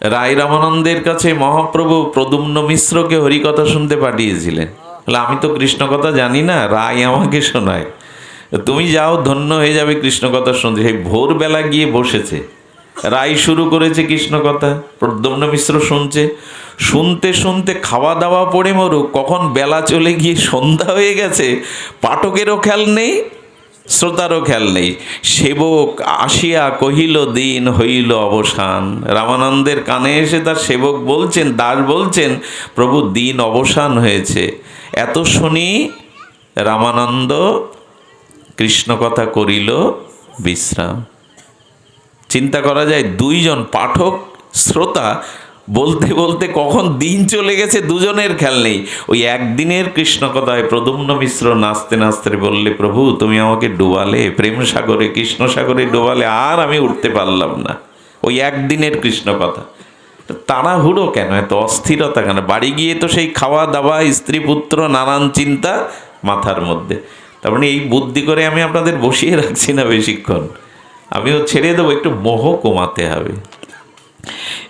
রায় রামানন্দের কাছে মহাপ্রভু প্রদুম্ন মিশ্রকে হরিকথা শুনতে পাঠিয়েছিলেন। আমি তো কৃষ্ণ কথা জানি না, রায় আমাকে শোনায়। তুমি যাও, ধন্য হয়ে যাবে কৃষ্ণ কথা শুনতে। সেই ভোরবেলা গিয়ে বসেছে। রায় শুরু করেছে কৃষ্ণ কথা প্রদ্যম্ন মিশ্র শুনছে। শুনতে শুনতে খাওয়া দাওয়া পড়ে মরুক, কখন বেলা চলে গিয়ে সন্ধ্যা হয়ে গেছে, পাঠকেরও খেয়াল নেই শ্রোতারও খেয়াল নেই। সেবক আসিয়া কহিল, দিন হইল অবসান। রামানন্দের কানে এসে তার সেবক বলছেন, দাস বলছেন, প্রভু, দিন অবসান হয়েছে। এত শুনি রামানন্দ কৃষ্ণ কথা করিল, বিশ্রাম। চিন্তা করা যায়, দুইজন পাঠক, শ্রোতা বলতে বলতে কখন দিন চলে গেছে দুজনের খেয়াল নেই। ওই একদিনের কৃষ্ণ কথায় প্রদুম্ন মিশ্র নাচতে নাচতে বললে, প্রভু, তুমি আমাকে ডুবালে, প্রেম সাগরে, কৃষ্ণ সাগরে ডুবালে, আর আমি উঠতে পারলাম না। ওই একদিনের কৃষ্ণ কথা তাড়াহুড়ো কেন? এত অস্থিরতা কেন? বাড়ি গিয়ে তো সেই খাওয়া দাওয়া, স্ত্রী, পুত্র, নানান চিন্তা মাথার মধ্যে। তার মানে এই বুদ্ধি করে আমি আপনাদের বসিয়ে রাখছি না বেশিক্ষণ। আমিও ছেড়ে দেবো, একটু মোহ কমাতে হবে।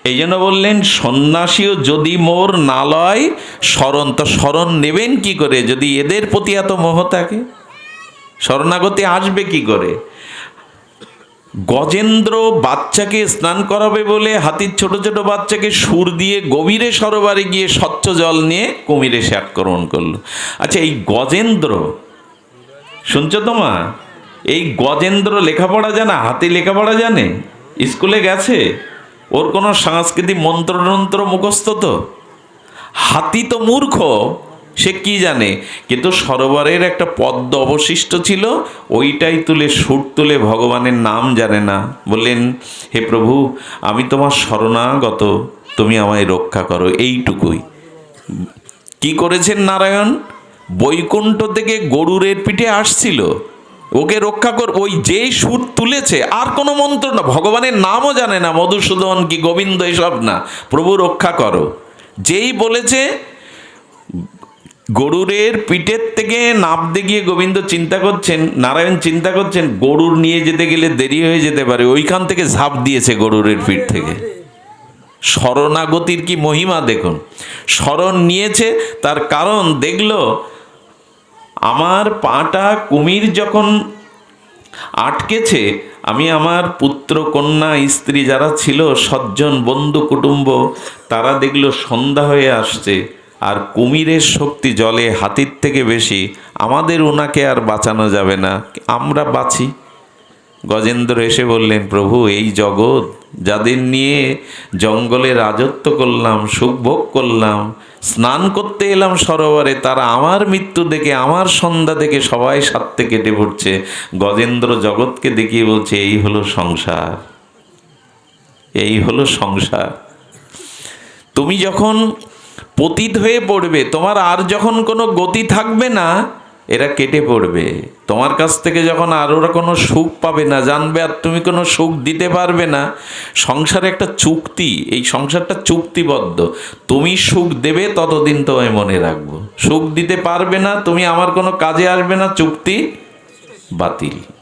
এই জন্য বললেন, সন্ন্যাসীও যদি মোর না লয় স্মরণ তো স্মরণ নেবেন কি করে? যদি এদের প্রতি এত মোহ থাকে, শরণাগতি আসবে কি করে? গজেন্দ্র বাচ্চাকে স্নান করাবে বলে হাতির ছোট ছোট বাচ্চাকে সুর দিয়ে গভীরে সরোবরে গিয়ে স্বচ্ছ জল নিয়ে কুমিরে সে আক্রমণ করল। আচ্ছা এই গজেন্দ্র, শুনছো তো মা? এই গজেন্দ্র লেখাপড়া জানা? হাতি লেখাপড়া জানে? স্কুলে গেছে? ওর কোনো সাংস্কৃতিক মন্ত্রতন্ত্র মুখস্থ তো? হাতি তো মূর্খ, সে কি জানে? কিন্তু সরোবরের একটা পদ্ম অবশিষ্ট ছিল, ওইটাই তুলে সুর তুলে ভগবানের নাম জানে না। বললেন, হে প্রভু, আমি তোমার শরণাগত, তুমি আমায় রক্ষা করো, এইটুকুই। কি করেছেন নারায়ণ? বৈকুণ্ঠ থেকে গরুরের পিঠে আসছিল। ওকে রক্ষা কর। ওই যেই সুর তুলেছে, আর কোনো মন্ত্র না। ভগবানের নামও জানে না, মধুসূদন কি গোবিন্দ এসব না। প্রভু রক্ষা করো। যেই বলেছে, গরুরের পিঠের থেকে নাবতে গিয়ে গোবিন্দ চিন্তা করছেন, নারায়ণ চিন্তা করছেন, গরুর নিয়ে যেতে গেলে দেরি হয়ে যেতে পারে। ওইখান থেকে ঝাঁপ দিয়েছে গরুরের পিঠ থেকে। শরণাগতির কি মহিমা দেখুন। শরণ নিয়েছে, তার কারণ দেখল আমার পাটা কুমির যখন আটকেছে, আমি আমার পুত্র, কন্যা, স্ত্রী যারা ছিল, সজ্জন, বন্ধু, কুটুম্ব, তারা দেখল সন্ধ্যা হয়ে আসছে আর কুমিরের শক্তি জলে হাতির থেকে বেশি। আমাদের ওনাকে আর বাঁচানো যাবে না। আমরা বাঁচি। গজেন্দ্র এসে বললেন, প্রভু, এই জগৎ যাদের নিয়ে জঙ্গলে রাজত্ব করলাম সুখভোগ করলাম, স্নান করতে এলাম সরোবরে, তারা আমার মৃত্যু দেখে, আমার সন্ধ্যা দেখে সবাই সাথে কেটে পড়ছে। গজেন্দ্র জগৎকে দেখিয়ে বলছে, এই হলো সংসার। এই হলো সংসার। তুমি যখন পতিত হয়ে পড়বে, তোমার আর যখন কোনো গতি থাকবে না এরা কেটে পড়বে। তোমার কাছ থেকে যখন আর ওরা কোনো সুখ পাবে না, জানবে আর তুমি কোনো সুখ দিতে পারবে না, সংসারে একটা চুক্তি, এই সংসারটা চুক্তিবদ্ধ। তুমি সুখ দেবে, ততদিন তোমায় মনে রাখব। সুখ দিতে পারবে না, তুমি আমার কোনো কাজে আসবে না, চুক্তি বাতিল।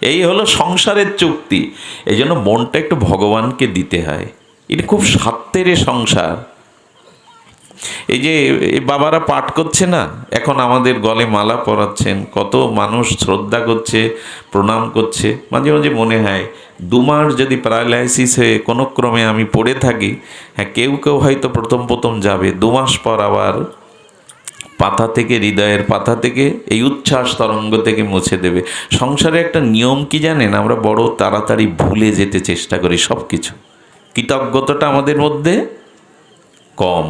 এই হলো সংসারের চুক্তি। এই জন্য মনটা একটু ভগবানকে দিতে হয়। এটা খুব এ সংসার। এই যে বাবারা পাঠ করছে না? এখন আমাদের গলে মালা পরাচ্ছেন। কত মানুষ শ্রদ্ধা করছে, প্রণাম করছে। মাঝে মাঝে মনে হয়, দু মাস যদি প্যারালাইসিস হয়ে কোনো ক্রমে আমি পড়ে থাকি হ্যাঁ কেউ কেউ হয়তো প্রথম প্রথম যাবে। দু মাস পর আবার পাতা থেকে, হৃদয়ের পাতা থেকে, এই উচ্ছ্বাস তরঙ্গ থেকে মুছে দেবে। সংসারে একটা নিয়ম কি জানেন? আমরা বড় তাড়াতাড়ি ভুলে যেতে চেষ্টা করি সব কিছু কৃতজ্ঞতাটা আমাদের মধ্যে কম।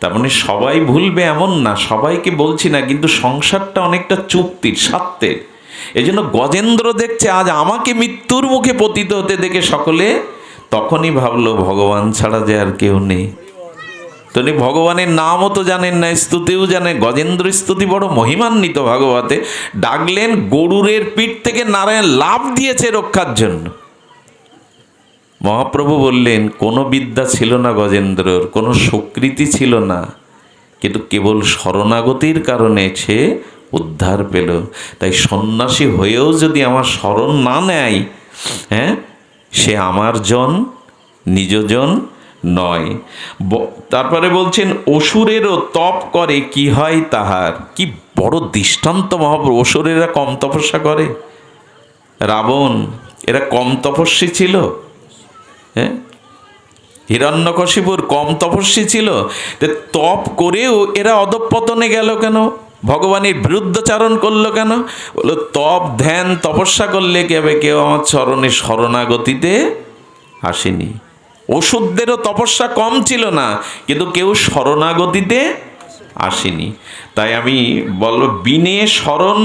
তার মানে সবাই ভুলবে এমন না, সবাইকে বলছি না, কিন্তু সংসারটা অনেকটা চুক্তির, স্বার্থের। এই জন্য গজেন্দ্র দেখছে আজ আমাকে মৃত্যুর মুখে পতিত হতে দেখে সকলে তখনই ভাবলো, ভগবান ছাড়া যে আর কেউ নেই। তিনি ভগবানের নামও তো জানেন না, স্তুতিও জানেন গজেন্দ্র স্তুতি বড় মহিমান্বিত ভাগবতে। ডাকলেন, গরুরের পিঠ থেকে নারায়ণ লাভ দিয়েছে রক্ষার জন্য। মহাপ্রভু বললেন, কোনো বিদ্যা ছিল না গজেন্দ্রর, কোনো স্বীকৃতি ছিল না। কিন্তু কেবল শরণাগতির কারণে সে উদ্ধার পেল। তাই সন্ন্যাসী হয়েও যদি আমার শরণ না নেয় হ্যাঁ সে আমার জন নিজজন নয়। তারপরে বলছেন, অসুরেরও তপ করে, কি হয় তাহার? কি বড় দৃষ্টান্ত মহাপ্রভু, অসুরেরা কম তপস্যা করে। রাবণ, এরা কম তপস্বী ছিল। হ্যাঁ? হিরণ্যকশিপুর কম তপস্বী ছিল তপ করেও এরা অধঃপতনে গেল কেন? ভগবানের বিরুদ্ধচারণ করল কেন? বলল, তপ, ধ্যান, তপস্যা করলে কি হবে? কেউ আমার চরণে শরণাগতিতে আসেনি। ওষুধদেরও তপস্যা কম ছিল না, কিন্তু কেউ শরণাগতিতে আসেনি। তাই আমি বলব, বিনে শরণ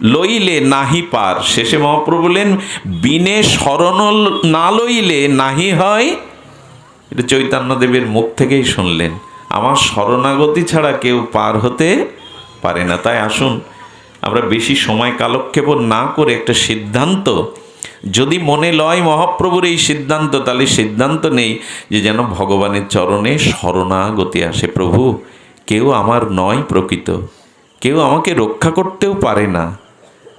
লইলে নাহি পার। শেষে মহাপ্রভু বললেন, বিনে শরণ না লইলে নাহি হয়? এটা চৈতন্যদেবের মুখ থেকেই শুনলেন। আমার শরণাগতি ছাড়া কেউ পার হতে পারে না। তাই আসুন, আমরা বেশি সময় কালক্ষেপ না করে একটা সিদ্ধান্ত, যদি মনে লয় মহাপ্রভুর এই সিদ্ধান্ত, তাহলে সিদ্ধান্ত নেই যে যেন ভগবানের চরণে শরণাগতি আসে। প্রভু, কেউ আমার নয় প্রকৃত। কেউ আমাকে রক্ষা করতেও পারে না।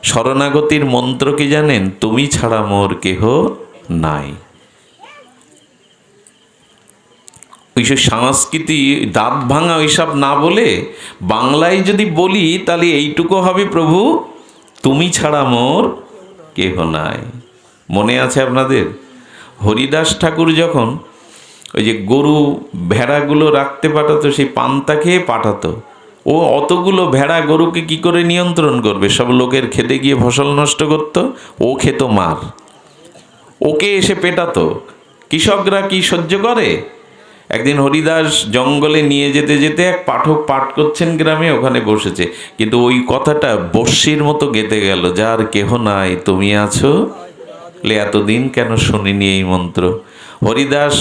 শরণাগতির মন্ত্র কি জানেন? তুমি ছাড়া মোর কেহ নাই। ওইসব সংস্কৃতি দাঁত ভাঙা ওইসব না বলে বাংলায় যদি বলি, তাহলে এইটুকু হবে প্রভু, তুমি ছাড়া মোর কেহ নাই। মনে আছে আপনাদের? হরিদাস ঠাকুর যখন ওই যে গরু ভেড়াগুলো রাখতে পাঠাতো, সেই পান্তা খেয়ে পাঠাতো। ও অতগুলো ভেড়া গরুকে কি করে নিয়ন্ত্রণ করবে? সব লোকের খেতে গিয়ে ফসল নষ্ট করতো? ও খেত মার। ওকে এসে পেটাতো। কৃষকরা কি সহ্য করে? একদিন হরিদাস জঙ্গলে নিয়ে যেতে যেতে এক পাঠক পাঠ করছেন গ্রামে, ওখানে বসেছে। কিন্তু ওই কথাটা বর্ষির মতো গেতে গেল যার কেহ নাই, তুমি আছো? এতদিন কেন শুনিনি এই মন্ত্র? হরিদাস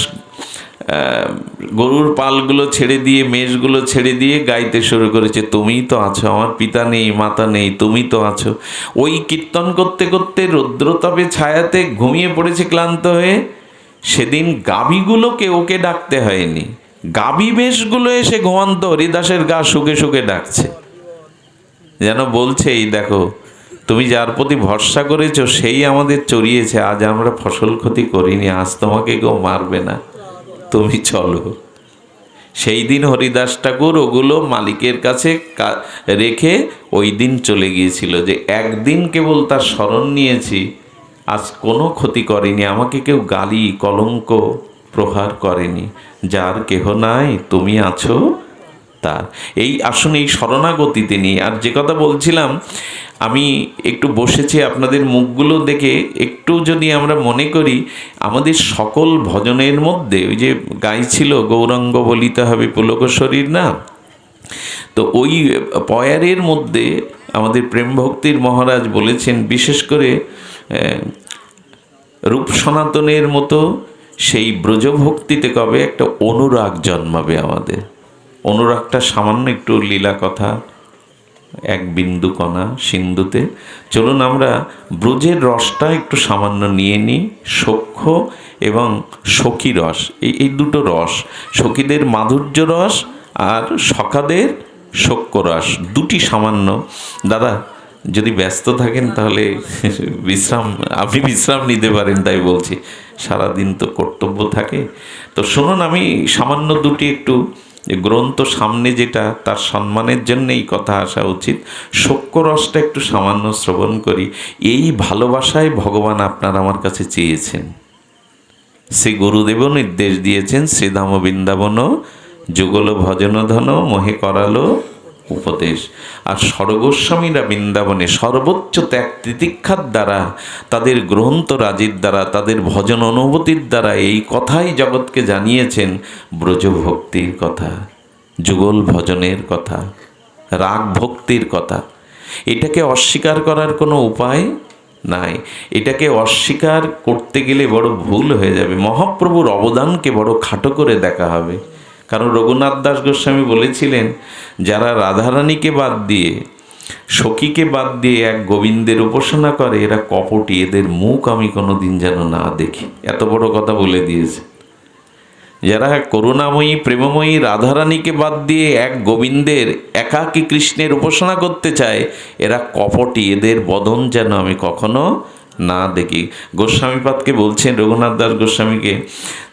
গরুর পালগুলো ছেড়ে দিয়ে, মেষগুলো ছেড়ে দিয়ে গাইতে শুরু করেছে। তুমিই তো আছো, আমার পিতা নেই, মাতা নেই, তুমি তো আছো। ওই কীর্তন করতে করতে রৌদ্রতাপে ছায়াতে ঘুমিয়ে পড়েছে ক্লান্ত হয়ে। সেদিন গাভীগুলোকে ওকে ডাকতে হয়নি। গাভী মেষগুলো এসে ঘুমান্ত, হরিদাসের গা শুকে শুকে ডাকছে। যেন বলছে, এই দেখো, তুমি যার প্রতি ভরসা করেছ, সেই আমাদের চড়িয়েছে। আজ আমরা ফসল ক্ষতি করিনি, আজ তোমাকে কেউ মারবে না। তুমি চলো। সেই দিন হরিদাস ঠাকুর ওগুলো মালিকের কাছে রেখে ওই দিন চলে গিয়েছিল যে, একদিন কেবল তার স্মরণ নিয়েছি। আজ কোনো ক্ষতি করেনি, আমাকে কেউ গালি, কলঙ্ক প্রহার করেনি। যার কেহ নাই, তুমি আছো তার। এই আসুন এই শরণাগতিতে নিয়ে, আর যে কথা বলছিলাম, আমি একটু বসেছি আপনাদের মুখগুলো দেখে, একটু যদি আমরা মনে করি, আমাদের সকল ভজনের মধ্যে, ওই যে গাইছিল গৌরাঙ্গ বলিতে হবে পুলক শরীর না? তো ওই পয়ারের মধ্যে আমাদের প্রেম ভক্তির মহারাজ বলেছেন, বিশেষ করে রূপ সনাতনের মতো সেই ব্রজভক্তিতে কবে একটা অনুরাগ জন্মাবে আমাদের। অনুরাগটা সামান্য একটু লীলা কথা, এক বিন্দু কণা সিন্ধুতে। চলুন আমরা ব্রজের রসটা একটু সামান্য নিয়ে নিই সখ্য এবং সখী রস। এই এই দুটো রস, সখীদের মাধুর্য রস আর সখাদের সখ্য রস, দুটি সামান্য। দাদা, যদি ব্যস্ত থাকেন তাহলে বিশ্রাম, আপনি বিশ্রাম নিতে পারেন তাই বলছি। সারাদিন তো কর্তব্য থাকে। তো শুনুন, আমি সামান্য দুটি একটু যে গ্রন্থ সামনে যেটা, তার সম্মানের জন্য এই কথা আসা উচিত। শক্যরসটা একটু সামান্য শ্রবণ করি। এই ভালোবাসায় ভগবান আপনার আমার কাছে চেয়েছেন। সে গুরুদেবও নির্দেশ দিয়েছেন শ্রীধাম বৃন্দাবন যুগল ভজন ধন মহে করালো উপদেশ। আর স্বর্গস্বামীরা বৃন্দাবনে সর্বোচ্চ ত্যাগ তিতিক্ষার দ্বারা, তাদের গ্রন্থ রাজির দ্বারা, তাদের ভজন অনুভূতির দ্বারা এই কথাই জগৎকে জানিয়েছেন ব্রজভক্তির কথা, যুগল ভজনের কথা, রাগ ভক্তির কথা। এটাকে অস্বীকার করার কোনো উপায় নাই। এটাকে অস্বীকার করতে গেলে বড় ভুল হয়ে যাবে। মহাপ্রভুর অবদানকে বড় খাটো করে দেখা হবে। কারণ রঘুনাথ দাস গোস্বামী বলেছিলেন, যারা রাধারানীকে বাদ দিয়ে, সখীকে বাদ দিয়ে এক গোবিন্দের উপাসনা করে, এরা কপটি, এদের মুখ আমি কোনো দিন যেন না দেখি। এত বড় কথা বলে দিয়েছে। যারা করুণাময়ী, প্রেমময়ী রাধারানীকে বাদ দিয়ে এক গোবিন্দের একাকী কৃষ্ণের উপাসনা করতে চায়, এরা কপটি, এদের বদন যেন আমি কখনো না দেখি। গোস্বামীপাদকে বলছেন, রঘুনাথ দাস গোস্বামীকে,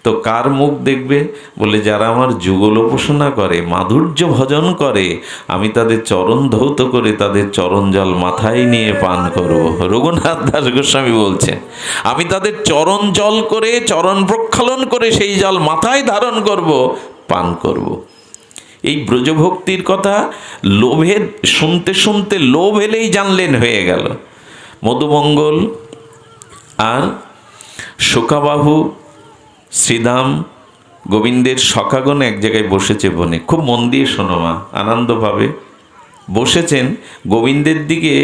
তো কার মুখ দেখবে? বলে, যারা আমার যুগল উপাসনা করে, মাধুর্য ভজন করে, আমি তাদের চরণ ধৌত করে তাদের চরণ জল মাথায় নিয়ে পান করব। রঘুনাথ দাস গোস্বামী বলছেন, আমি তাদের চরণ জল করে, চরণ প্রক্ষালন করে সেই জল মাথায় ধারণ করব, পান করব। এই ব্রজভক্তির কথা লোভের, শুনতে শুনতে লোভ এলেই জানলেন হয়ে গেল। মধুমঙ্গল আর শোকাবাহু, শ্রীদাম, গোবিন্দের সখাগণ এক জায়গায় বসেছে বনে। খুব মন দিয়ে শোনো মা আনন্দ পাবে বসেছেন গোবিন্দের দিকে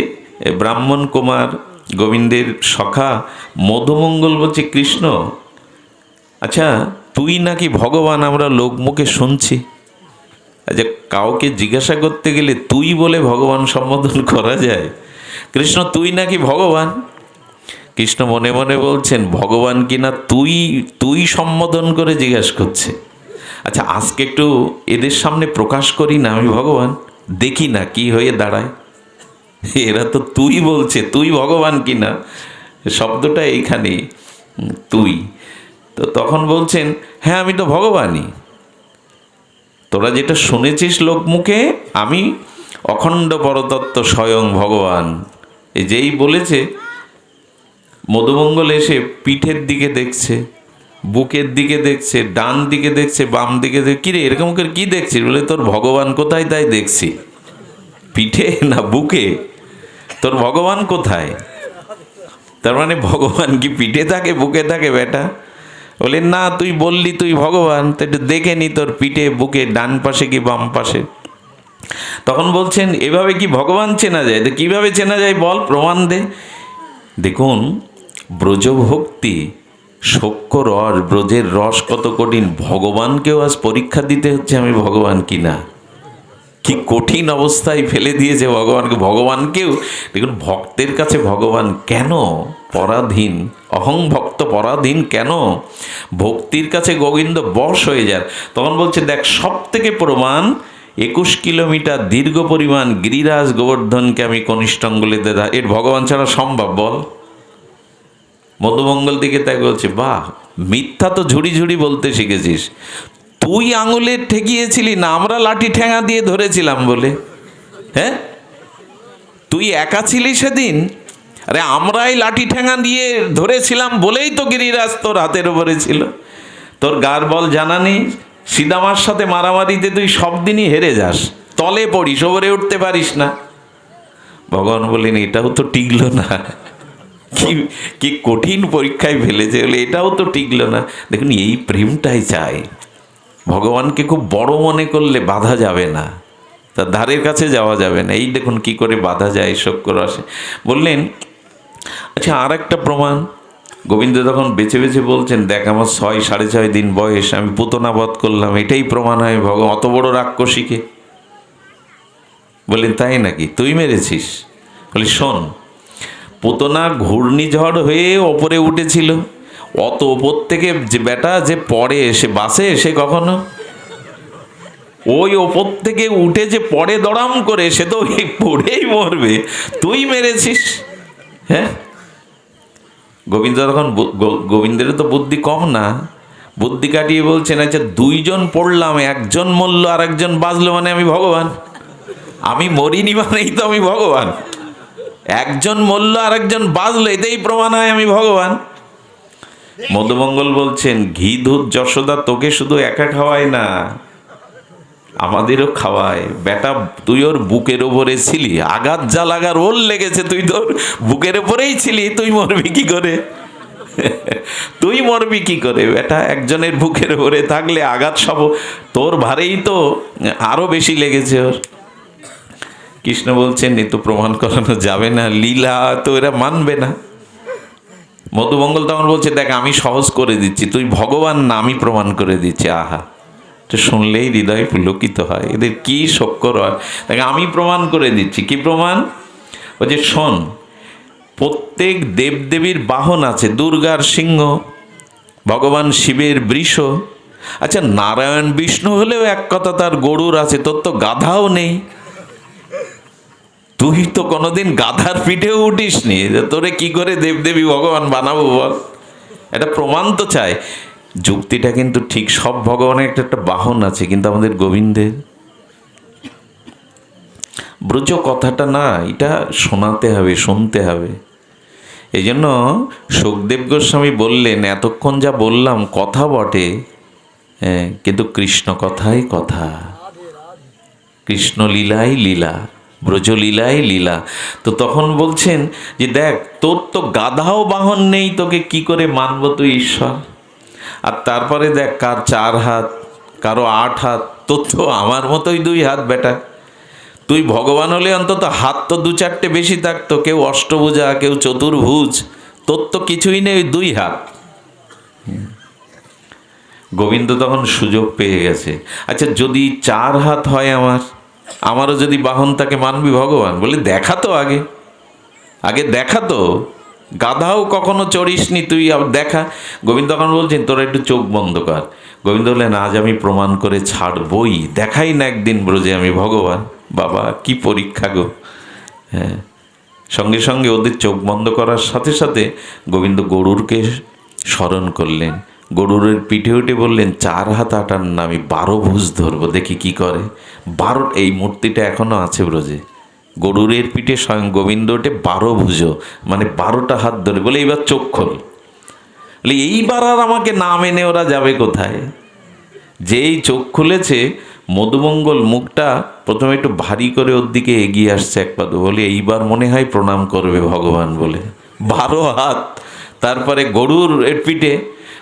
ব্রাহ্মণ কুমার, গোবিন্দের সখা, মধুমঙ্গল বলছে, কৃষ্ণ আচ্ছা তুই নাকি ভগবান, আমরা লোকমুখে শুনছি। আচ্ছা কাউকে জিজ্ঞাসা করতে গেলে তুই বলে ভগবান সম্বোধন করা যায়। কৃষ্ণ, তুই নাকি ভগবান? কৃষ্ণ মনে মনে বলছেন, ভগবান কিনা তুই তুই সম্বোধন করে জিজ্ঞাসা করছে। আচ্ছা আজকে একটু এদের সামনে প্রকাশ করি না আমি, ভগবান? দেখি না কি হয়ে দাঁড়ায়। এরা তো তুই বলছে, তুই ভগবান কিনা? শব্দটা এইখানে, তুই। তো তখন বলছেন হ্যাঁ আমি তো ভগবানই। তোরা যেটা শুনেছিস লোক মুখে আমি অখণ্ড পরতত্ত্ব স্বয়ং ভগবান। এই যেই বলেছে মধুমঙ্গল এসে পিঠের দিকে দেখছে, বুকের দিকে দেখছে, ডান দিকে দেখছে, বাম দিকে দেখ কিরে, এরকম করে কি দেখছিস? বলে, তোর ভগবান কোথায় তাই দেখছি। পিঠে না বুকে? তোর ভগবান কোথায়? তার মানে ভগবান কি পিঠে থাকে, বুকে থাকে, বেটা? বলে, না, তুই বললি তুই ভগবান, তো একটু দেখে নি তোর পিঠে, বুকে, ডান পাশে কি বাম পাশে? তখন বলছেন, এভাবে কি ভগবান চেনা যায়? তো কীভাবে চেনা যায় বল, প্রমাণ দে। দেখুন ব্রজভক্তি সক্য রস ব্রজের রস কত কঠিন, ভগবানকেও আজ পরীক্ষা দিতে হচ্ছে আমি ভগবান কিনা? কি কঠিন অবস্থায় ফেলে দিয়েছে ভগবানকে, ভগবানকেও? দেখুন, ভক্তের কাছে ভগবান কেন? পরাধীন, অহং ভক্ত পরাধীন কেন? ভক্তির কাছে গোবিন্দ বশ হয়ে যান। তখন বলছে, দেখ সব থেকে প্রমাণ, একুশ কিলোমিটার দীর্ঘ পরিমাণ গিরিরাজ গোবর্ধনকে আমি কনিষ্ঠ অঙ্গুলিতে এর ভগবান ছাড়া সম্ভব, বল। মধুমঙ্গল দিকে তাই বলছে, বাহ, মিথ্যা তো ঝুড়ি ঝুড়ি বলতে শিখেছিস। তুই আঙুলে ঠেকিয়েছিলি না, আমরা লাঠি ঠেঙা দিয়ে ধরেছিলাম বলে। হ্যাঁ? তুই একা ছিলি সেদিন? আরে, আমরাই লাঠি ঠেঙা দিয়ে ধরেছিলাম বলেই তো গিরিরাজ তোর হাতের উপরে ছিল। তোর গার বল জানা নেই। সিদামার সাথে মারামারিতে তুই সব দিনই হেরে যাস। তলে পড়িস, ওপরে উঠতে পারিস না। ভগবান বললেন, এটাও তো টিকলো না। কি কি কঠিন পরীক্ষায় ফেলেছে বলে এটাও তো টিকলো না। দেখুন, এই প্রেমটাই চাই। ভগবানকে খুব বড় মনে করলে বাধা যাবে না। তার ধারের কাছে যাওয়া যাবে না। এই দেখুন, কি করে বাধা যায় শক্কর আসে। বললেন আচ্ছা আর একটা প্রমাণ। গোবিন্দ তখন বেছে বেছে বলছেন, দেখ, আমার ছয়, সাড়ে ছয় দিন বয়স, আমি পুতনাবধ করলাম। এটাই প্রমাণ হয় ভগবান, অত বড় রাক্ষসীকে। বললেন, তাই নাকি? তুই মেরেছিস? বলি, শোন পুতনা ঘূর্ণিঝড় হয়ে ওপরে উঠেছিল। অত ওপর থেকে যে বেটা যে পড়ে এসে বাসে এসে কখনো? ওই ওপর থেকে উঠে যে পড়ে দড়াম করে, সে তো পড়েই মরবে। তুই মেরেছিস হ্যাঁ? গোবিন্দ তখন গোবিন্দের তো বুদ্ধি কম না। বুদ্ধি কাটিয়ে বলছেন আচ্ছা দুইজন পড়লাম, একজন মরল আর একজন বাঁচলো মানে আমি ভগবান। আমি মরিনি মানেই তো আমি ভগবান। একজন মল্ল আর একজন বাঁচলো এতেই প্রমাণ হয় আমি ভগবান। মধুমঙ্গল বলছেন, ঘি, দুধ, যশোদা, তোকে শুধু একা খাওয়ায় না, আমাদেরও খাওয়ায়। বেটা, তুই ওর বুকের ওপরে ছিলি, আঘাত যা লাগার ওর লেগেছে, তুই তোর বুকের ওপরেই ছিলি, তুই মরবি কি করে? তুই মরবি কি করে, বেটা? একজনের বুকের ওপরে থাকলে আঘাত সব তোর ভারেই তো আরও বেশি লেগেছে ওর। কৃষ্ণ বলছেন, এ তো প্রমাণ করানো যাবে না, লীলা তো এরা মানবে না। মধুমঙ্গল তখন বলছে, দেখ, আমি সহজ করে দিচ্ছি, তুই ভগবান না, আমি প্রমাণ করে দিচ্ছি। আহা, তো শুনলেই হৃদয় পুলকিত হয়, এদের কি শক্কর হয়? দেখ, আমি প্রমাণ করে দিচ্ছি, কি প্রমাণ? ও যে শোন, প্রত্যেক দেবদেবীর বাহন আছে, দুর্গার সিংহ, ভগবান শিবের বৃষ। আচ্ছা নারায়ণ, বিষ্ণু হলেও এক কথা তার গরুর আছে, তোর তো গাধাও নেই। তুই তো কোনোদিন গাধার পিঠেও উঠিসনি। যে তোরে কি করে দেবদেবী ভগবান বানাবো বল? এটা প্রমাণ তো চাই। যুক্তিটা কিন্তু ঠিক সব ভগবানের একটা একটা বাহন আছে, কিন্তু আমাদের গোবিন্দের। ব্রজ কথাটা না, এটা শোনাতে হবে, শুনতে হবে। এই জন্য সুখদেব গোস্বামী বললেন, এতক্ষণ যা বললাম, কথা বটে। হ্যাঁ কিন্তু কৃষ্ণ কথাই কথা। কৃষ্ণ লীলাই লীলা। ব্রজলীলাই লীলা। তো তখন বলছেন যে, দেখ, তোর তো গাধাও বাহন নেই, তোকে কি করে মানব তুই, ঈশ্বর? আর তারপরে দেখ, কার চার হাত, কারও আট হাত, তোর তো আমার মতোই দুই হাত, বেটা। তুই ভগবান হলে অন্তত হাত তো দু চারটে বেশি থাকতো কেউ অষ্টভুজা, কেউ চতুর্ভুজ, তোর তো কিছুই নেই দুই হাত। গোবিন্দ তখন সুযোগ পেয়ে গেছে। আচ্ছা যদি চার হাত হয় আমার আমারও যদি বাহন তাকে মানবি ভগবান? বলে, দেখা তো আগে। আগে দেখা তো। গাধাও কখনো চড়িসনি তুই দেখা। গোবিন্দ তখন বলছেন, তোরা একটু চোখ বন্ধ কর। গোবিন্দ বললেন, আজ আমি প্রমাণ করে ছাড়বই। দেখাই না একদিন ব্রজে আমি ভগবান। বাবা, কি পরীক্ষা গো। হ্যাঁ। সঙ্গে সঙ্গে ওদের চোখ বন্ধ করার সাথে সাথে গোবিন্দ গরুরকে স্মরণ করলেন। গরুরের পিঠে উঠে বললেন, চার হাত আটার না, আমি বারো ভুজ ধরবো, দেখি কি করে। বারো, এই মূর্তিটা এখনও আছে ব্রজে। গরুরের পিঠে স্বয়ং গোবিন্দ ওঠে, বারো ভুজো মানে বারোটা হাত ধরে, বলে এইবার চোখ খোল। বলে, এইবার আর আমাকে না মেনে ওরা যাবে কোথায়? যেই চোখ খুলেছে, মধুমঙ্গল মুখটা প্রথমে একটু ভারী করে ওর দিকে এগিয়ে আসছে এক পাদু, বলে, এইবার মনে হয় প্রণাম করবে ভগবান, বলে। বারো হাত, তারপরে গরুর পিঠে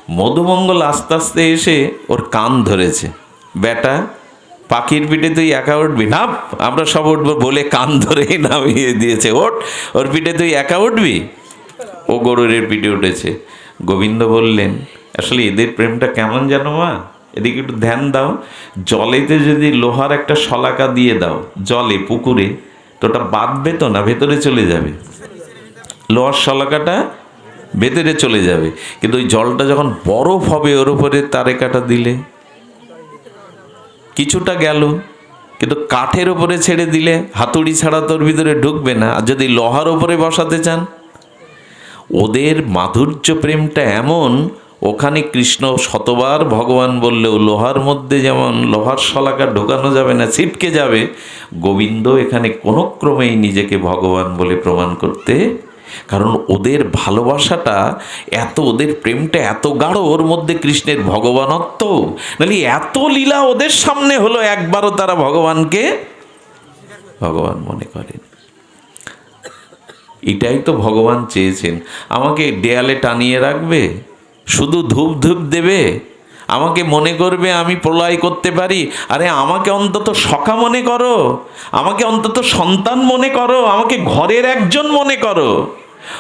মধুমঙ্গল আস্তে আস্তে এসে ওর কান ধরেছে। বেটা, পাখির পিঠে তুই একা উঠবি? না আমরা সব উঠবো বলে কান ধরেই নামিয়ে দিয়েছে। ওঠ, ওর পিঠে তুই একা উঠবি? ও গরুরের পিঠে উঠেছে। গোবিন্দ বললেন, আসলে এদের প্রেমটা কেমন জানো মা? এদিকে একটু ধ্যান দাও। জলেতে যদি লোহার একটা শলাকা দিয়ে দাও, জলে, পুকুরে, তো ওটা বাঁধবে তো না? ভেতরে চলে যাবে। লোহার শলাকাটা ভেতরে চলে যাবে। কিন্তু ওই জলটা যখন বরফ হবে ওর উপরে তারেকাটা দিলে। কিছুটা গেল, কিন্তু কাঠের ওপরে ছেড়ে দিলে, হাতুড়ি ছাড়া তোর ভিতরে ঢুকবে না। আর যদি লোহার ওপরে বসাতে চান, ওদের মাধুর্য প্রেমটা এমন, ওখানে কৃষ্ণ শতবার ভগবান বললেও লোহার মধ্যে যেমন লোহার শলাকা ঢোকানো যাবে না, ছিটকে যাবে, গোবিন্দ এখানে কোনো ক্রমেই নিজেকে ভগবান বলে প্রমাণ করতে কারণ ওদের ভালোবাসাটা এত, ওদের প্রেমটা এত গাঢ়, ওর মধ্যে কৃষ্ণের ভগবানত্ব। নাহলে এত লীলা ওদের সামনে হলো, একবারও তারা ভগবানকে ভগবান মনে করেন। এটাই তো ভগবান চেয়েছেন। আমাকে দেয়ালে টানিয়ে রাখবে? শুধু ধূপ ধূপ দেবে? আমাকে মনে করবে আমি প্রলয় করতে পারি? আরে আমাকে অন্তত সখা মনে করো। আমাকে অন্তত সন্তান মনে করো। আমাকে ঘরের একজন মনে করো।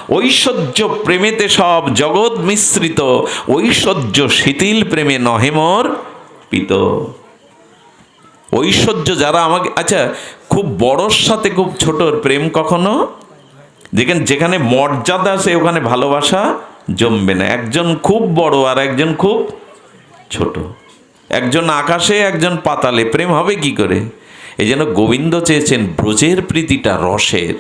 ঐশ্বর্য প্রেমেতে সব জগৎ মিশ্রিত। ঐশ্বর্য শিথিল প্রেমে নহে মোর পিত। ঐশ্বর্য যারা আমাকে আচ্ছা খুব বড়র সাথে খুব ছোটর প্রেম কখনো? যেখানে যেখানে মর্যাদা আছে ওখানে ভালোবাসা জমবে না। একজন খুব বড় আর একজন খুব ছোট। একজন আকাশে, একজন পাতালে। প্রেম হবে কি করে? এই জন্য গোবিন্দ চেয়েছেন ব্রজের প্রীতিটা রসের।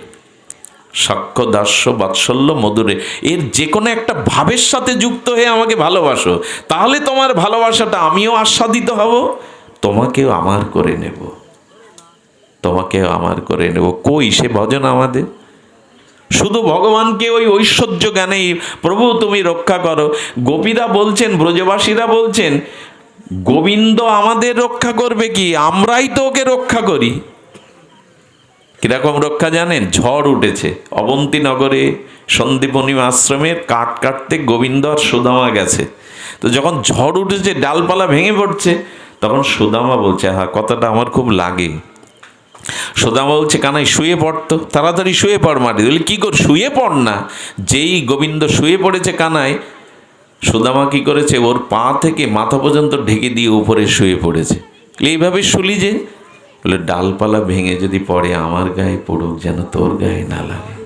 সাক্ষ্য, দাস্য, বাৎসল্য, মধুরে। এর যে কোনো একটা ভাবের সাথে যুক্ত হয়ে আমাকে ভালোবাসো। তাহলে তোমার ভালোবাসাটা আমিও আস্বাদিত হব, তোমাকেও আমার করে নেব। তোমাকেও আমার করে নেব। কই সে ভজন আমাদের? শুধু ভগবানকে ওই ঐশ্বর্য জ্ঞানেই, প্রভু, তুমি রক্ষা করো। গোপীরা বলছেন, ব্রজবাসীরা বলছেন, গোবিন্দ আমাদের রক্ষা করবে কি? আমরাই তো ওকে রক্ষা করি। কীরকম রক্ষা জানেন? ঝড় উঠেছে। অবন্তী নগরে সন্দীপনী আশ্রমের কাঠ কাটতে গোবিন্দ আর সুদামা গেছে। তো যখন ঝড় উঠেছে, ডালপালা ভেঙে পড়ছে, তখন সুদামা বলছে হ্যাঁ কথাটা আমার খুব লাগে। সুদামা বলছে, কানাই শুয়ে পড়তো তাড়াতাড়ি শুয়ে পড় মাটি। বলি, কী কর, শুয়ে পড় না, যেই গোবিন্দ শুয়ে পড়েছে কানায়, সুদামা কি করেছে, ওর পা থেকে মাথা পর্যন্ত ঢেকে দিয়ে উপরে শুয়ে পড়েছে। এইভাবে শুলি যে? বলে, ডালপালা ভেঙে যদি পড়ে, আমার গায়ে পড়ুক, যেন তোর গায়ে না লাগে।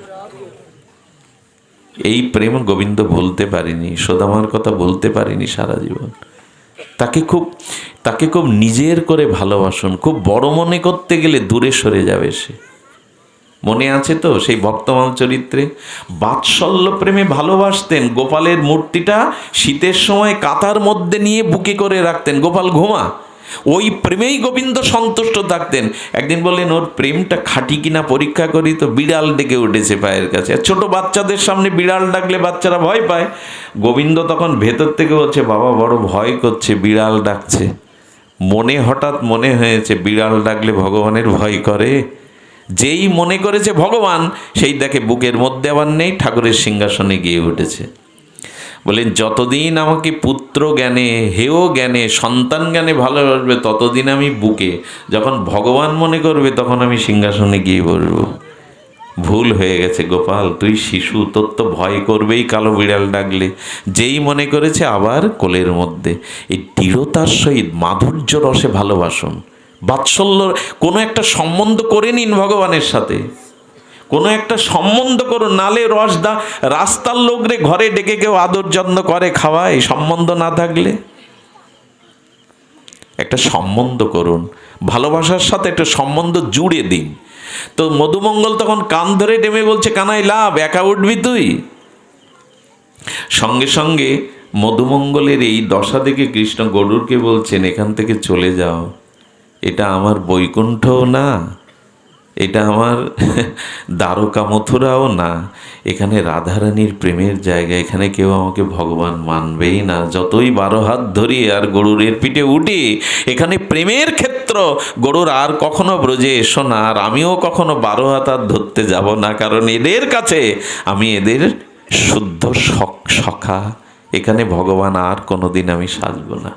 এই প্রেম গোবিন্দ বলতে পারিনি, সুদামার কথা বলতে পারিনি সারা জীবন। তাকে খুব তাকে খুব নিজের করে ভালোবাসুন। খুব বড় মনে করতে গেলে দূরে সরে যাবে সে। মনে আছে তো সেই ভক্তমাল চরিত্রে? বাৎসল্য প্রেমে ভালোবাসতেন, গোপালের মূর্তিটা শীতের সময় কাতার মধ্যে নিয়ে বুকে করে রাখতেন। গোপাল, ঘুমা। ওই প্রেমেই গোবিন্দ সন্তুষ্ট থাকতেন। একদিন বললেন, ওর প্রেমটা খাঁটি কিনা পরীক্ষা করি তো বিড়াল ডেকে উঠেছে পায়ের কাছে। ছোট বাচ্চাদের সামনে বিড়াল ডাকলে বাচ্চারা ভয় পায়। গোবিন্দ তখন ভেতর থেকে বলছে, বাবা, বড় ভয় করছে, বিড়াল ডাকছে। মনে হঠাৎ মনে হয়েছে, বিড়াল ডাকলে ভগবানের ভয় করে। যেই মনে করেছে ভগবান, সেই দেখে বুকের মধ্যে আবার নেই, ঠাকুরের সিংহাসনে গিয়ে উঠেছে। বলেন যতদিন আমাকে পুত্র জ্ঞানে, হেয় জ্ঞানে, সন্তান জ্ঞানে ভালোবাসবে, ততদিন আমি বুকে, যখন ভগবান মনে করবে, তখন আমি সিংহাসনে গিয়ে বসবো। ভুল হয়ে গেছে, গোপাল, তুই শিশু, তোর তো ভয় করবেই কালো বিড়াল ডাকলে। যেই মনে করেছে, আবার কোলের মধ্যে। এই দৃঢ়তার সহিত মাধুর্য রসে ভালোবাসুন। বাৎসল্য, কোনো একটা সম্বন্ধ করে নিন ভগবানের সাথে। কোনো একটা সম্বন্ধ করুন নালে রস দা রাস্তার লোক রে ঘরে ডেকে কেউ আদর যত্ন করে খাওয়ায়, সম্বন্ধ না থাকলে? একটা সম্বন্ধ করুন, ভালোবাসার সাথে একটা সম্বন্ধ জুড়ে দিন। তো মধুমঙ্গল তখন কান ধরে ডেমে বলছে, কানাই লাভ, একা উঠবি তুই? সঙ্গে সঙ্গে মধুমঙ্গলের এই দশা দেখে কৃষ্ণ গরুরকে বলছেন, এখান থেকে চলে যাও, এটা আমার বৈকুণ্ঠও না। এটা আমার দ্বারকা মথুরাও না। এখানে রাধারানীর প্রেমের জায়গা। এখানে কেউ আমাকে ভগবান মানবেই না। যতই বারো হাত ধরি আর গরুরের পিঠে উঠি, এখানে প্রেমের ক্ষেত্র। গরুর আর কখনো ব্রজে এসো না, আর আমিও কখনো বারো হাত আর ধরতে যাব না, কারণ এদের কাছে আমি এদের শুদ্ধ সখ সখা। এখানে ভগবান আর কোনোদিন আমি সাজবো না।